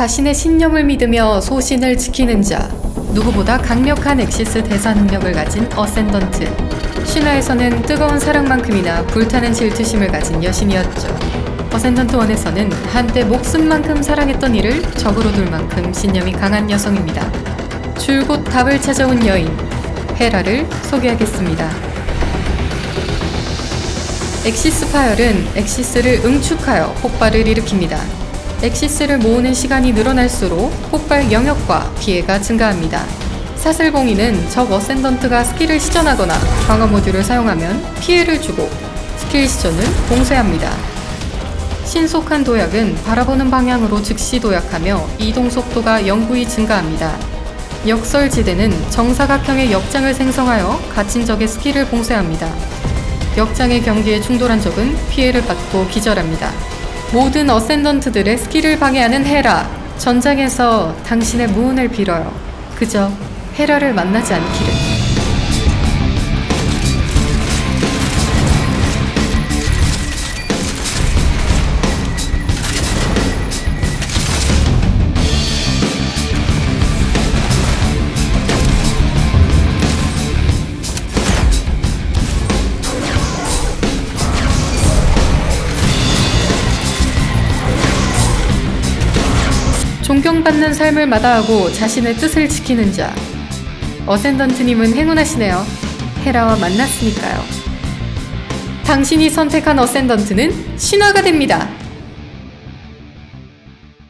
자신의 신념을 믿으며 소신을 지키는 자. 누구보다 강력한 엑시스 대사 능력을 가진 어센던트. 신화에서는 뜨거운 사랑만큼이나 불타는 질투심을 가진 여신이었죠. 어센던트 1에서는 한때 목숨만큼 사랑했던 이를 적으로 둘 만큼 신념이 강한 여성입니다. 줄곧 답을 찾아온 여인, 헤라를 소개하겠습니다. 엑시스 파열은 엑시스를 응축하여 폭발을 일으킵니다. 엑시스를 모으는 시간이 늘어날수록 폭발 영역과 피해가 증가합니다. 사슬공인은 적 어센던트가 스킬을 시전하거나 방어 모듈을 사용하면 피해를 주고 스킬 시전을 봉쇄합니다. 신속한 도약은 바라보는 방향으로 즉시 도약하며 이동 속도가 영구히 증가합니다. 역설지대는 정사각형의 역장을 생성하여 갇힌 적의 스킬을 봉쇄합니다. 역장의 경기에 충돌한 적은 피해를 받고 기절합니다. 모든 어센던트들의 스킬을 방해하는 헤라. 전장에서 당신의 무운을 빌어요. 그저 헤라를 만나지 않기를. 존경받는 삶을 마다하고 자신의 뜻을 지키는 자. 어센던트님은 행운하시네요. 헤라와 만났으니까요. 당신이 선택한 어센던트는 신화가 됩니다.